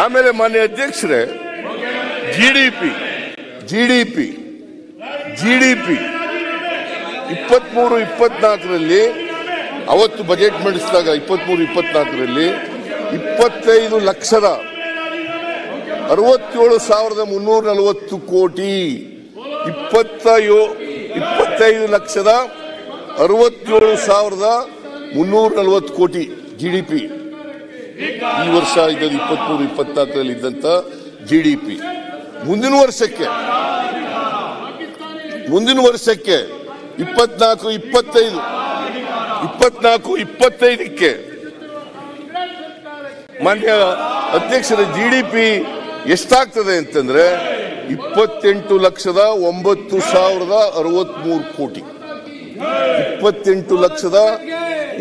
ಆಮೇಲೆ ಮಾನ್ಯ ಅಧ್ಯಕ್ಷರೇ G D P G D P G D P ಇಪ್ಪತ್ಮೂರು ಇಪ್ಪತ್ನಾಲ್ಕರಲ್ಲಿ ಅವತ್ತು ಬಜೆಟ್ ಮಂಡಿಸಿದಾಗ ಇಪ್ಪತ್ಮೂರು ಇಪ್ಪತ್ನಾಲ್ಕರಲ್ಲಿ ಇಪ್ಪತ್ತೈದು ಲಕ್ಷದ ಅರವತ್ತೇಳು ಸಾವಿರದ ಮುನ್ನೂರ ನಲವತ್ತು ಕೋಟಿ ಇಪ್ಪತ್ತ ಇಪ್ಪತ್ತೈದು ಲಕ್ಷದ ಅರವತ್ತೇಳು ಸಾವಿರದ ಮುನ್ನೂರ ನಲವತ್ತು ಕೋಟಿ ಜಿ ಡಿ ಪಿ ಈ ವರ್ಷ ಇದ್ದದ್ದು ಇಪ್ಪತ್ಮೂರು, ಇಪ್ಪತ್ನಾಲ್ಕರಲ್ಲಿ ಇದ್ದಂತ ಜಿ ಡಿ ಪಿ ಮುಂದಿನ ವರ್ಷಕ್ಕೆ ಮುಂದಿನ ವರ್ಷಕ್ಕೆ ಇಪ್ಪತ್ನಾಲ್ಕು, ಇಪ್ಪತ್ತೈದು, ಇಪ್ಪತ್ನಾಲ್ಕು, ಇಪ್ಪತ್ತೈದಕ್ಕೆ ಮಾನ್ಯ ಅಧ್ಯಕ್ಷರ ಜಿ ಡಿ ಪಿ ಎಷ್ಟಾಗ್ತದೆ ಅಂತಂದ್ರೆ ಇಪ್ಪತ್ತೆಂಟು ಲಕ್ಷದ ಒಂಬತ್ತು ಸಾವಿರದ ಅರವತ್ಮೂರು ಕೋಟಿ. ಇಪ್ಪತ್ತೆಂಟು ಲಕ್ಷದ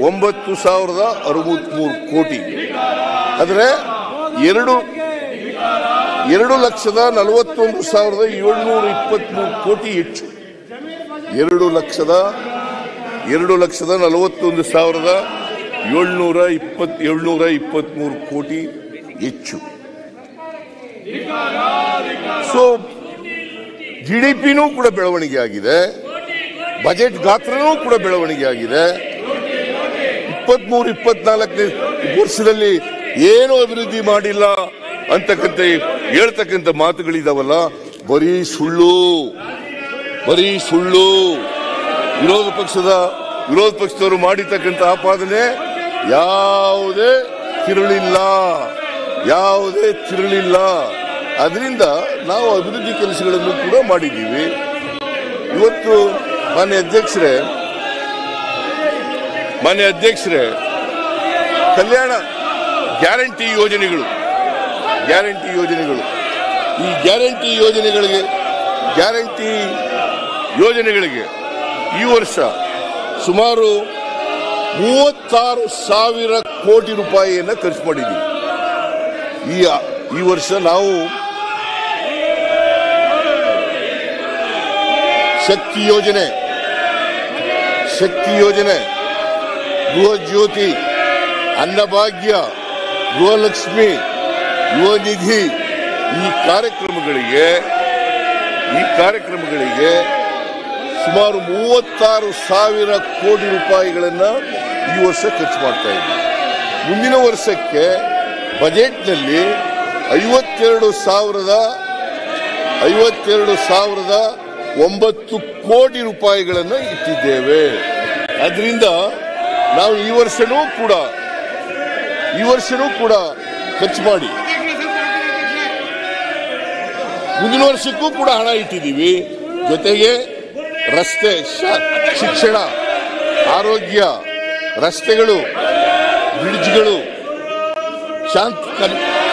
ಒಂಬತ್ತು ಸಾವಿರದ ಅರವತ್ಮೂರು ಕೋಟಿ. ಆದರೆ ಎರಡು ಎರಡು ಲಕ್ಷದ ನಲವತ್ತೊಂದು ಸಾವಿರದ ಏಳ್ನೂರ ಇಪ್ಪತ್ಮೂರು ಕೋಟಿ ಹೆಚ್ಚು. ಎರಡು ಲಕ್ಷದ ಎರಡು ಲಕ್ಷದ ನಲವತ್ತೊಂದು ಸಾವಿರದ ಏಳ್ನೂರ ಇಪ್ಪತ್ ಏಳ್ನೂರ ಇಪ್ಪತ್ಮೂರು ಕೋಟಿ ಹೆಚ್ಚು. ಸೊ ಜಿ ಡಿ ಪಿನೂ ಕೂಡ ಬೆಳವಣಿಗೆ ಆಗಿದೆ. ಬಜೆಟ್ ಗಾತ್ರನೂ ಕೂಡ ಬೆಳವಣಿಗೆ ಆಗಿದೆ. ಇಪ್ಪತ್ಮೂರು, ಇಪ್ಪತ್ನಾಲ್ಕನೇ ವರ್ಷದಲ್ಲಿ ಏನು ಅಭಿವೃದ್ಧಿ ಮಾಡಿಲ್ಲ ಅಂತಕ್ಕಂಥ ಹೇಳ್ತಕ್ಕಂಥ ಮಾತುಗಳಿದಾವಲ್ಲ ಬರೀ ಸುಳ್ಳು ಬರೀ ಸುಳ್ಳು. ವಿರೋಧ ಪಕ್ಷದ, ವಿರೋಧ ಪಕ್ಷದವರು ಮಾಡಿರ್ತಕ್ಕಂಥ ಆಪಾದನೆ ಯಾವುದೇ ತಿರುಳಿಲ್ಲ ಯಾವುದೇ ತಿರುಳಿಲ್ಲ. ಅದರಿಂದ ನಾವು ಅಭಿವೃದ್ಧಿ ಕೆಲಸಗಳನ್ನು ಕೂಡ ಮಾಡಿದ್ದೀವಿ. ಇವತ್ತು ಮಾನ್ಯ ಅಧ್ಯಕ್ಷರೇ ಮಾನ್ಯ ಅಧ್ಯಕ್ಷರೇ, ಕಲ್ಯಾಣ ಗ್ಯಾರಂಟಿ ಯೋಜನೆಗಳು ಗ್ಯಾರಂಟಿ ಯೋಜನೆಗಳು. ಈ ಗ್ಯಾರಂಟಿ ಯೋಜನೆಗಳಿಗೆ ಗ್ಯಾರಂಟಿ ಯೋಜನೆಗಳಿಗೆ ಈ ವರ್ಷ ಸುಮಾರು ಮೂವತ್ತಾರು ಸಾವಿರ ಕೋಟಿ ರೂಪಾಯಿಯನ್ನು ಖರ್ಚು ಮಾಡಿದ್ದೀವಿ. ಈ ಈ ವರ್ಷ ನಾವು ಶಕ್ತಿ ಯೋಜನೆ ಶಕ್ತಿ ಯೋಜನೆ ಗೃಹ ಜ್ಯೋತಿ, ಅನ್ನಭಾಗ್ಯ ಗೃಹಲಕ್ಷ್ಮಿ ಯುವ ನಿಧಿ ಈ ಕಾರ್ಯಕ್ರಮಗಳಿಗೆ ಈ ಕಾರ್ಯಕ್ರಮಗಳಿಗೆ ಸುಮಾರು ಮೂವತ್ತಾರು ಸಾವಿರ ಕೋಟಿ ರೂಪಾಯಿಗಳನ್ನು ಈ ವರ್ಷ ಖರ್ಚು ಮಾಡ್ತಾ ಇದ್ದೀವಿ. ಮುಂದಿನ ವರ್ಷಕ್ಕೆ ಬಜೆಟ್ನಲ್ಲಿ ಐವತ್ತೆರಡು ಸಾವಿರದ ಐವತ್ತೆರಡು ಸಾವಿರದ ಒಂಬತ್ತು ಕೋಟಿ ರೂಪಾಯಿಗಳನ್ನು ಇಟ್ಟಿದ್ದೇವೆ. ಅದರಿಂದ ನಾವು ಈ ವರ್ಷನೂ ಕೂಡ, ಈ ವರ್ಷನೂ ಕೂಡ ಖರ್ಚು ಮಾಡಿ. ಮುಂದಿನ ವರ್ಷಕ್ಕೂ ಕೂಡ ಹಣ ಇಟ್ಟಿದ್ದೀವಿ. ಜೊತೆಗೆ ರಸ್ತೆ ಶಿಕ್ಷಣ, ಆರೋಗ್ಯ, ರಸ್ತೆಗಳು, ಬ್ರಿಡ್ಜ್ಗಳು, ಶಾಂತಿ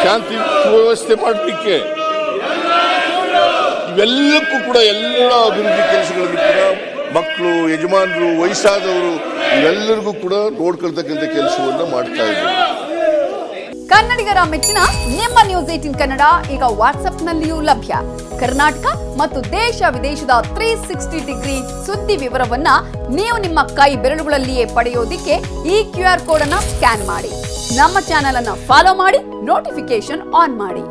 ಶಾಂತಿ ವ್ಯವಸ್ಥೆ ಮಾಡಲಿಕ್ಕೆ ಇವೆಲ್ಲಕ್ಕೂ ಕೂಡ ಎಲ್ಲ ಅಭಿವೃದ್ಧಿ ಕೆಲಸಗಳನ್ನು ಕೂಡ ಮಕ್ಕಳು, ಯಜಮಾನರು, ವಯಸ್ಸಾದವರು ಇವೆಲ್ಲರಿಗೂ ಕೂಡ ನೋಡ್ಕೊಳ್ತಕ್ಕಂಥ ಕೆಲಸವನ್ನ ಮಾಡ್ತಾ ಇದ್ದೀವಿ ಕನ್ನಡಿಗರ ಮೆಚ್ಚಿನ ನಿಮ್ಮ ನ್ಯೂಸ್ ಏಟಿನ್ ಕನ್ನಡ ಈಗ ವಾಟ್ಸ್ಆಪ್ನಲ್ಲಿಯೂ ಲಭ್ಯ. ಕರ್ನಾಟಕ ಮತ್ತು ದೇಶ ವಿದೇಶದ ತ್ರೀ ಸಿಕ್ಸ್ಟಿ ಡಿಗ್ರಿ ಸುದ್ದಿ ವಿವರವನ್ನ ನೀವು ನಿಮ್ಮ ಕೈ ಬೆರಳುಗಳಲ್ಲಿಯೇ ಪಡೆಯೋದಿಕ್ಕೆ ಈ ಕ್ಯೂ ಆರ್ ಕೋಡ್ ಅನ್ನ ಸ್ಕ್ಯಾನ್ ಮಾಡಿ. ನಮ್ಮ ಚಾನೆಲ್ ಅನ್ನ ಫಾಲೋ ಮಾಡಿ ನೋಟಿಫಿಕೇಶನ್ ಆನ್ ಮಾಡಿ.